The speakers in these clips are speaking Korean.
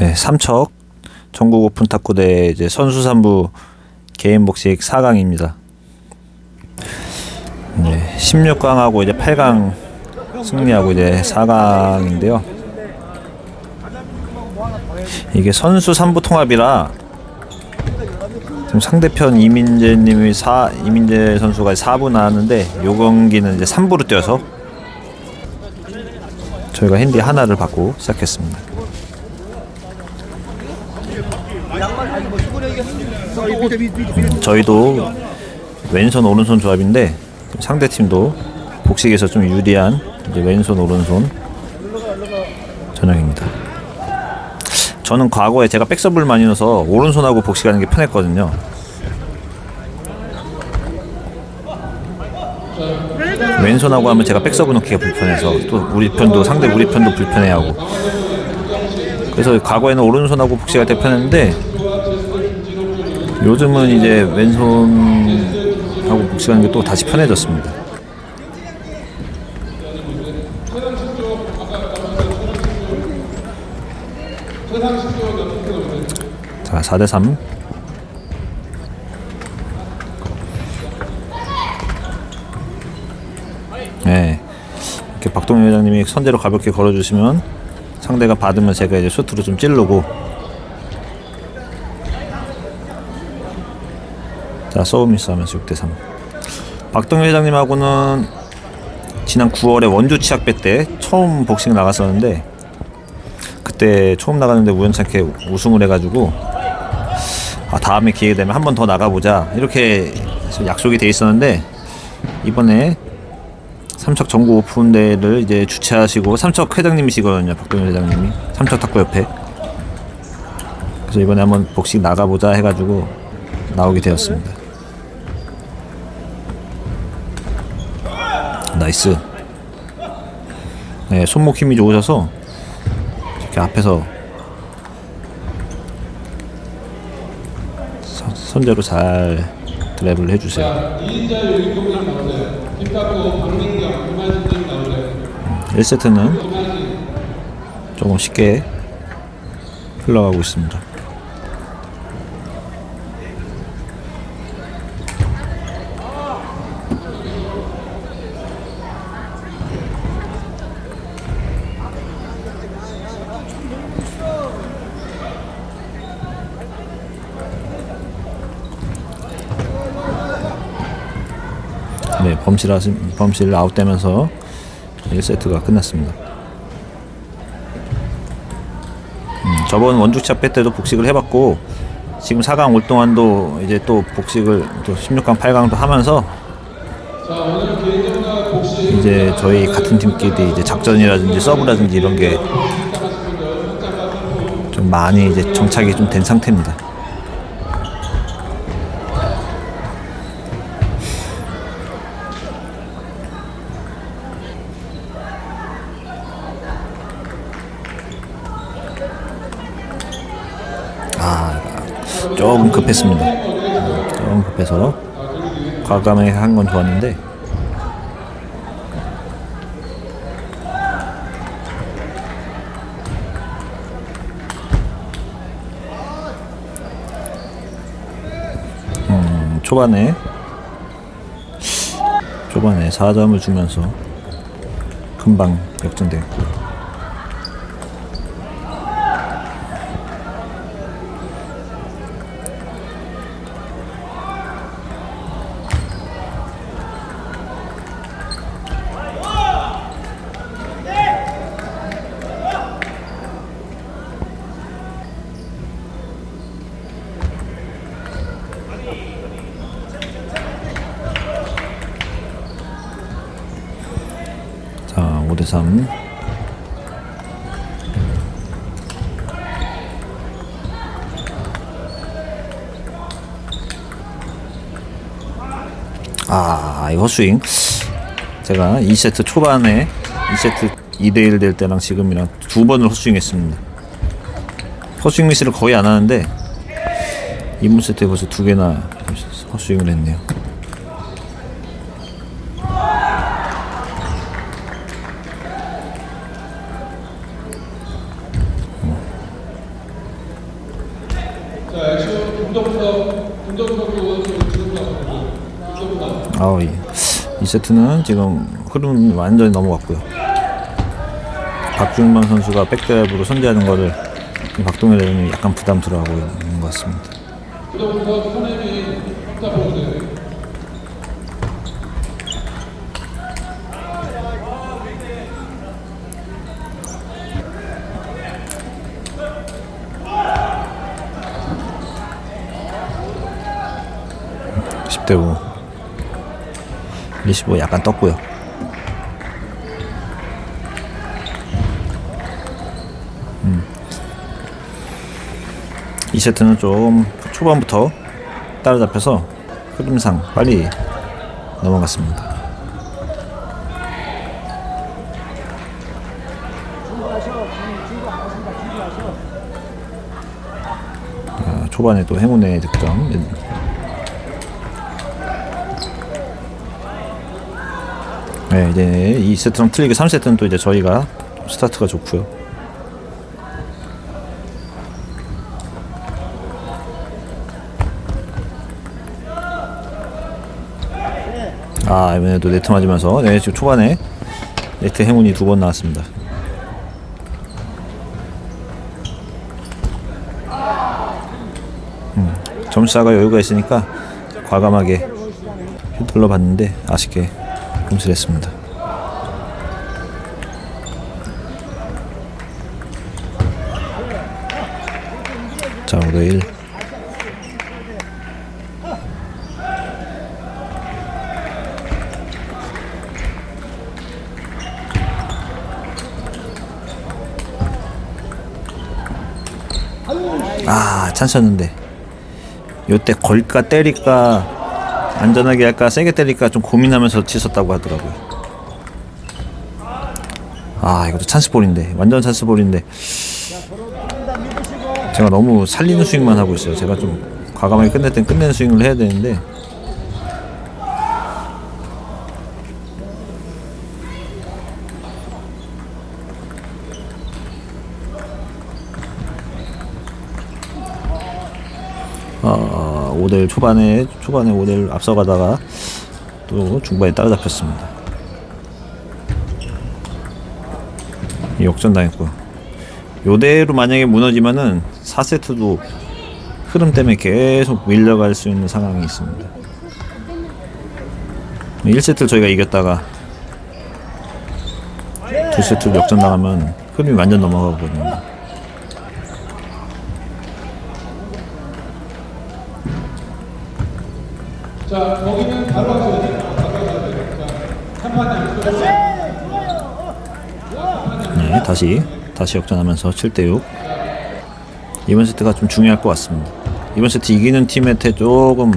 네, 삼척 전국 오픈 탁구대 이제 선수 3부 개인 복식 4강입니다. 네, 16강하고 이제 8강 승리하고 이제 4강인데요. 이게 선수 3부 통합이라 지금 상대편 이민재 님이 4 이민재 선수가 4부 나왔는데 요 경기는 이제 3부로 뛰어서 저희가 핸디 하나를 받고 시작했습니다. 저희도 왼손 오른손 조합인데 상대 팀도 복식에서 좀 유리한 왼손 오른손 전형입니다. 저는 과거에 제가 백서브를 많이 넣어서 오른손하고 복식하는 게 편했거든요. 왼손하고 하면 제가 백서브 넣기가 불편해서 또 우리 편도 상대 우리 편도 불편해하고 그래서 과거에는 오른손하고 복식할 때 편했는데 요즘은 이제 왼손하고 복식하는 게 또 다시 편해졌습니다. 자, 4대 3. 네. 이렇게 박동현 회장님이 선제로 가볍게 걸어주시면 상대가 받으면 제가 이제 슈트로 좀 찌르고 자 서브미스 하면서 6대3 박동현 회장님하고는 지난 9월에 원주 치약배 때 처음 복싱 나갔었는데 그때 처음 나갔는데 우연찮게 우승을 해가지고 아, 다음에 기회 되면 한 번 더 나가보자 이렇게 약속이 돼 있었는데 이번에 삼척 전국 오픈 대회를 이제 주최하시고 삼척 회장님이시거든요 박동현 회장님이. 삼척 탁구협회 그래서 이번에 한번 복식 나가보자 해가지고 나오게 되었습니다 나이스. 네, 손목 힘이 좋으셔서 이렇게 앞에서 선- 선제로 잘 드랩을 해주세요. 1세트는 조금 쉽게 흘러가고 있습니다. 네, 범실 하시, 범실 아웃되면서 1세트가 끝났습니다. 음, 저번 원주차 빼 때도 복식을 해봤고 지금 4강 올 동안도 이제 또 복식을 또 16강, 8강도 하면서 이제 저희 같은 팀끼리 이제 작전이라든지 서브라든지 이런 게 좀 많이 이제 정착이 좀 된 상태입니다. 조금 급했습니다. 음, 조금 급해서 과감하게 한 건 좋았는데 음, 초반에 초반에 4점을 주면서 금방 역전됐고 자, 5대 3. 아, 이 헛스윙. 제가 2세트 초반에 2세트 2대1 될 때랑 지금이랑 두 번을 헛스윙 했습니다. 헛스윙 미스를 거의 안 하는데 이번 세트에 벌써 두 개나 헛스윙을 했네요. 아우 예. 이 세트는 지금 흐름이 완전히 넘어갔고요. 박중만 선수가 백드라이브로 선제하는 거를 박동일 대표님이 약간 부담스러워하고 있는 것 같습니다. 쉽대고 리시보 약간 떴고요. 음. 이 세트는 좀 초반부터 따라잡혀서 흐름상 빨리 넘어갔습니다. 아, 초반에도 행운의 득점 네, 이제 이 세트랑 틀리게 3세트는 또 이제 저희가 스타트가 좋고요. 아 이번에도 네트 맞으면서 네 지금 초반에 네트 행운이 두 번 나왔습니다. 음, 점수차가 여유가 있으니까 과감하게 휘둘러 봤는데 아쉽게 금슬했습니다. 자 5대1 아 찬스였는데. 요때 걸까 때릴까 안전하게 할까? 세게 때릴까? 좀 고민하면서 치셨다고 하더라고요. 아 이것도 찬스볼인데. 완전 찬스볼인데. 제가 너무 살리는 스윙만 하고 있어요. 제가 좀 과감하게 끝낼 땐 끝내는 스윙을 해야 되는데 5대1 초반에 초반에 5대1 앞서가다가 또 중반에 따라잡혔습니다. 역전당했고 요대로 만약에 무너지면은 4세트도 흐름 때문에 계속 밀려갈 수 있는 상황이 있습니다. 1세트 저희가 이겼다가 2세트 역전당하면 흐름이 완전 넘어가거든요. 자, 거기는 바로 하셔야 돼요. 바로 하셔야 돼요. 자, 한 판에 안 쓰고. 네, 다시 다시 역전하면서 7대 6 이번 세트가 좀 중요할 것 같습니다. 이번 세트 이기는 팀한테 조금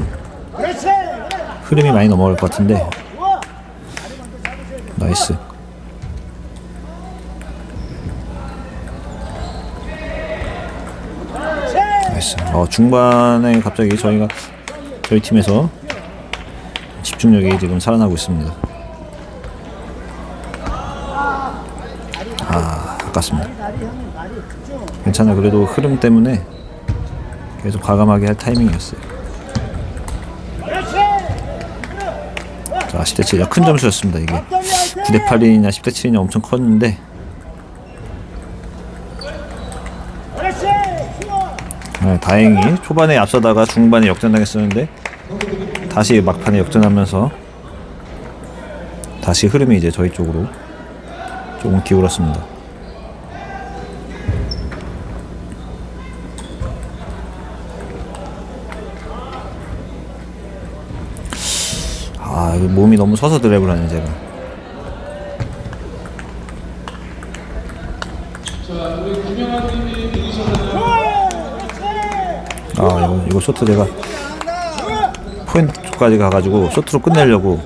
흐름이 많이 넘어갈 것 같은데 나이스 나이스 어, 중반에 갑자기 저희가 저희 팀에서 집중력이 지금 살아나고 있습니다. 아, 아깝습니다. 괜찮아. 그래도 흐름 때문에 계속 과감하게 할 타이밍이었어요. 자, 10대 7. 큰 점수였습니다, 이게. 9대 8이냐 10대 7이냐 엄청 컸는데 네, 다행히 초반에 앞서다가 중반에 역전당했었는데 다시 막판에 역전하면서 다시 흐름이 이제 저희 쪽으로 조금 기울었습니다. 아, 몸이 너무 서서 드랩을 하네, 제가. 아, 이거, 이거 쇼트 제가 포인트 쪽까지 가가지고 쇼트로 끝내려고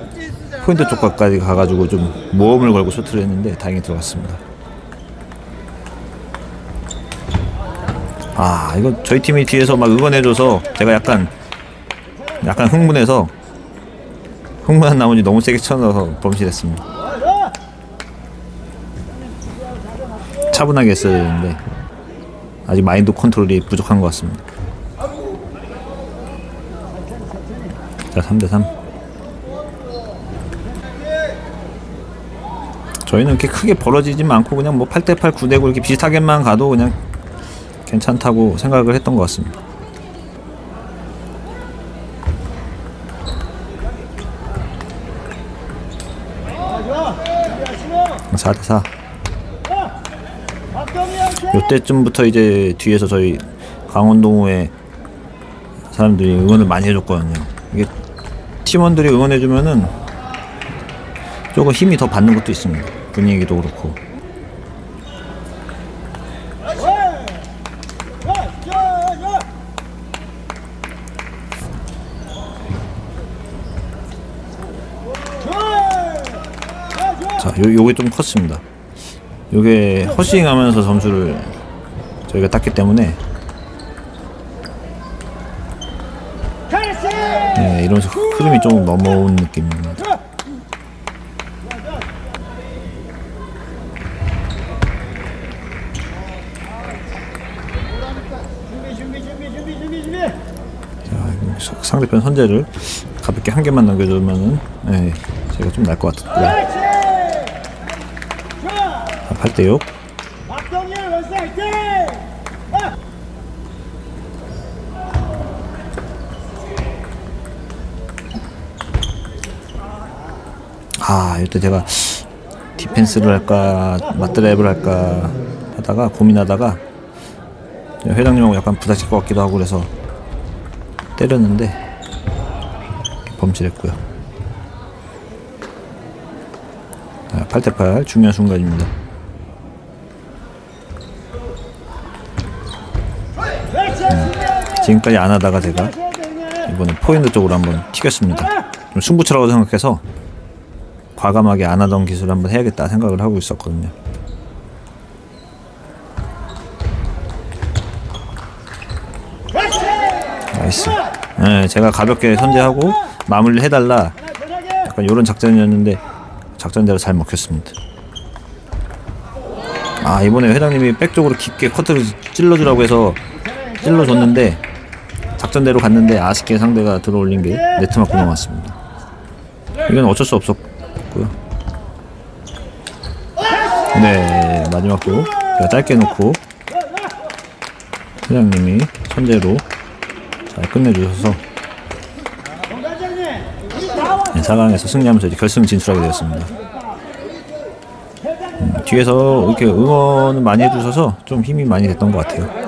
포인트 쪽까지 가가지고 좀 모험을 걸고 쇼트를 했는데 다행히 들어갔습니다. 아 이거 저희 팀이 뒤에서 막 응원해줘서 제가 약간 약간 흥분해서 흥분한 나머지 너무 세게 쳐넣어서 범실했습니다. 차분하게 했어야 되는데 아직 마인드 컨트롤이 부족한 것 같습니다. 자 3대 3 저희는 이렇게 크게 벌어지지 않고 그냥 뭐 8대 8, 9대 9 이렇게 비슷하게만 가도 그냥 괜찮다고 생각을 했던 것 같습니다. 좋아. 준비하시고. 4대 4. 박동희 형제. 요때쯤부터 이제 뒤에서 저희 강원동호회 사람들이 응원을 많이 해줬거든요. 팀원들이 응원해주면은 조금 힘이 더 받는 것도 있습니다. 분위기도 그렇고. 자, 요, 요게 좀 컸습니다. 요게 허싱 하면서 점수를 저희가 땄기 때문에 네, 이러면서 흐름이 좀 넘어온 느낌입니다. 자, 상대편 선제를 가볍게 한 개만 남겨주면은 네, 제가 좀 날 것. 좋아. 8대 6. 아. 아, 이때 제가 디펜스를 할까, 맞드라이브를 할까 하다가 고민하다가 회장님하고 약간 부딪힐 것 같기도 하고 그래서 때렸는데 범실했고요. 아, 8대8 중요한 순간입니다. 준비하고. 지금까지 안 하다가 제가. 이번에 포인트 쪽으로 한번 튀겼습니다. 좀 승부처라고 생각해서 과감하게 안 하던 기술 한번 해야겠다 생각을 하고 있었거든요. 나이스. 네, 제가 가볍게 선제하고 마무리 해달라. 약간 이런 작전이었는데 작전대로 잘 먹혔습니다. 아 이번에 회장님이 백 쪽으로 깊게 커트를 찔러주라고 해서 찔러줬는데 작전대로 갔는데 아쉽게 상대가 들어올린 게 네트 맞고 넘어갔습니다. 이건 어쩔 수 없었고 요. 네 마지막 쪽 제가 짧게 놓고 회장님이 선제로 잘 끝내주셔서. 네, 4강에서 승리하면서 이제 결승 진출하게 되었습니다. 음, 뒤에서 이렇게 응원을 많이 해주셔서 좀 힘이 많이 됐던 것 같아요.